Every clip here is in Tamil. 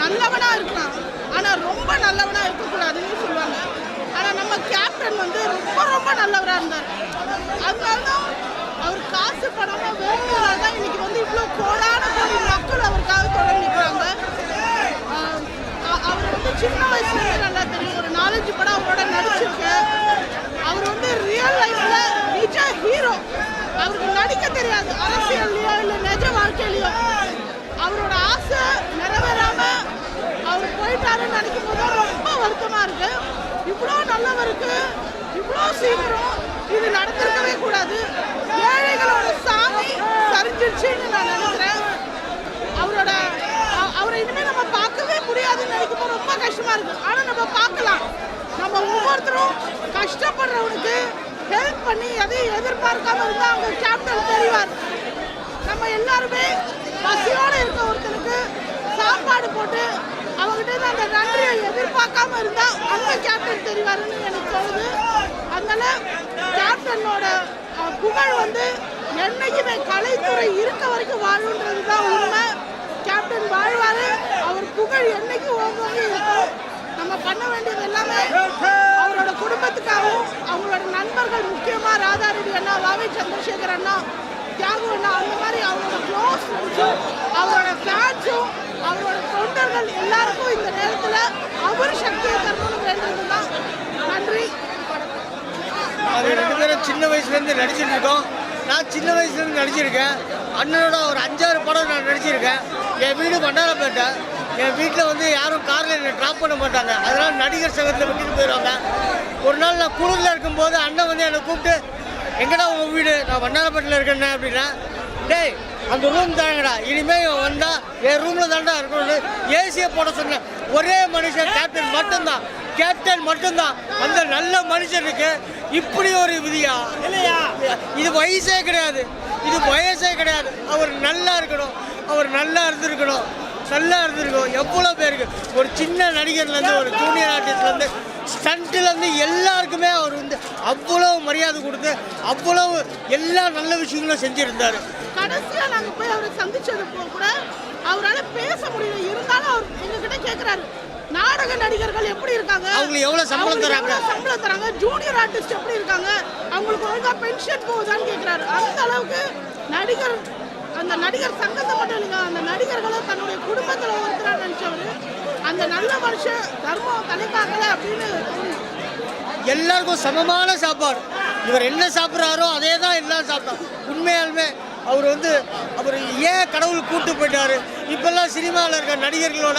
நல்லவனா இருக்கலாம். ஆனா ரொம்ப நல்லவனா இருக்கக்கூடாதுன்னு சொல்லுவாங்க. ஆனா நம்ம கேப்டன் வந்து ரொம்ப ரொம்ப நல்லவரா இருந்தார். அதனாலதான் அவர் காசு பணமா வேணுங்கிறதால தான் இன்னைக்கு வந்து இவ்வளோ கோடான கோடி மக்கள் அவருக்காக தொடர்ந்து நிற்கிறாங்க அவர் வந்து சின்ன வயசுலேருந்து நல்லா தெரியும். ஒரு நாலஞ்சு படம் அவரோட நடிச்சிருக்கேன் அவர் வந்து ரியல் லைஃப்ல நிஜ ஹீரோ அவருக்கு நடிக்க தெரியாது அரசியல்லையோ இல்லை நிஜ வாழ்க்கையிலையோ. அவரோட ஆசை நிறைவேறாம அவர் போயிட்டாருன்னு நினைக்கும் போது ரொம்ப வருத்தமா இருக்கு. இவ்வளோ நல்லவருக்கு இவ்வளோ சீக்கிரம் இது நடந்திருக்கவே கூடாது. ஏழைகளோட சாமி சரிஞ்சிருச்சுன்னு நான் நினைக்கிறேன். அவரோட அவரை இனிமேல் நம்ம பார்க்கவே முடியாதுன்னு நினைக்கும் போது ரொம்ப கஷ்டமா இருக்கு. ஆனா நம்ம பார்க்கலாம். கஷ்டப்படுறவனுக்கு ஹெல்ப் பண்ணி எதையும் எதிர்பார்க்காம இருந்தால் அவங்க கேப்டன் தெரிவார். நம்ம எல்லாருமே பசியோடு இருக்க ஒருத்தனுக்கு சாப்பாடு போட்டு அவங்ககிட்ட அந்த நன்றியை எதிர்பார்க்காம இருந்தால் அவங்க கேப்டன் தெரிவாருன்னு எனக்கு தோணுது. அதனால கேப்டனோட புகழ் வந்து என்னைக்குமே கலைத்துறை இருக்க வரைக்கும் வாழுன்றது தான் உண்மை. கேப்டன் வாழ்வார் அவர் புகழ் என்னைக்கு ஓங்கோங்க இருக்கும். நம்ம பண்ண வேண்டியது எல்லாமே அவங்களோட குடும்பத்துக்காகவும் அவங்களோட நண்பர்கள் முக்கியமாக ராதாரவி அண்ணா வாவி சந்திரசேகர் அண்ணா தியாகு அண்ணா அந்த மாதிரி அவரோட க்ளோஸ் ஃப்ரெண்ட்ஸும் அவரோட ஃபேன்ஸும் அவரோட தொண்டர்கள் எல்லாருக்கும் இந்த நேரத்தில் அவர் சக்தியை தரணும்னு வேண்டியது தான் நன்றி ரெண்டு பேரும் சின்ன வயசுலேருந்து நடிச்சுட்டு இருக்கோம். நான் சின்ன வயசுலேருந்து நடிச்சிருக்கேன். அண்ணனோட ஒரு அஞ்சாறு படம் நான் நடிச்சிருக்கேன். என் வீடு பண்டாரப்பேட்டை. என் வீட்டில் வந்து யாரும் காரில் பண்ண மாட்டாங்க. அதனால் நடிகர் சங்கத்தில் விட்டுட்டு போயிடுவாங்க. ஒரு நாள் நான் குளிரில் இருக்கும்போது அண்ணன் வந்து என்னை கூப்பிட்டு எங்கடா உங்கள் வீடு? நான் வண்ணாரப்பட்டில் இருக்கேண்ணே அப்படின்னா டேய் அந்த ரூம் தாங்கடா. இனிமேல் இவன் வந்தால் என் ரூமில் தாண்டா இருக்கணும்னு ஏசியை போட சொன்னேன். ஒரே மனுஷன் கேப்டன் மட்டும்தான். கேப்டன் மட்டும்தான். அந்த நல்ல மனுஷனுக்கு இப்படி ஒரு விதியா? இல்லையா? இது வயசே கிடையாது. இது வயசே கிடையாது. அவர் நல்லா இருக்கணும். அவர் நல்லா இருந்திருக்கணும். நல்லா இருந்திருக்கும் எவ்வளோ பேருக்கு. ஒரு சின்ன நடிகர்லேருந்து ஒரு ஜூனியர் ஆர்டிஸ்ட்லேருந்து ஸ்டண்ட்லேருந்து எல்லாருக்குமே அவர் வந்து அவ்வளோ மரியாதை கொடுத்து அவ்வளவு எல்லா நல்ல விஷயங்களும் செஞ்சுருந்தார். கடைசியா நாங்க போய் அவரை சந்திச்சது போ கூட அவரால் பேச முடியல. இருந்தாலும் அவர் எங்ககிட்ட கேக்குறாரு நாடக நடிகர்கள் எப்படி இருக்காங்க? அவங்களுக்கு எவ்வளவு சம்பளம் தராங்க? சம்பளம் தராங்க? ஜூனியர் ஆர்டிஸ்ட் எப்படி இருக்காங்க? அவங்களுக்கு ஒழுங்கா பென்ஷன் போகுதான்னு கேக்குறாரு. அந்த அளவுக்கு நடிகர் அந்த நடிகர் சங்கத்தை மட்டும் இல்லைங்க அந்த நடிகர்களும் தன்னுடைய குடும்பத்தில் ஒருத்தராக நினைச்சவர். அந்த நல்ல மனுஷன் தர்மம் தலைக்காக்கல அப்படின்னு எல்லாருக்கும் சமமான சாப்பாடு. இவர் என்ன சாப்பிட்றாரோ அதே தான் எல்லாம் சாப்பிட்டோம் உண்மையாலுமே அவர் வந்து அவர் ஏன் கடவுள் கூட்டு போயிட்டாரு? இப்பெல்லாம் சினிமாவில் இருக்க நடிகர்களோட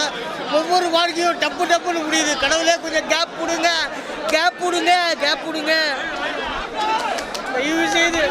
ஒவ்வொரு வாழ்க்கையும் டப்பு டப்புன்னு முடியுது. கடவுளே கொஞ்சம் கேப் கொடுங்க கேப் கொடுங்க கேப் கொடுங்க. தயவு செய்து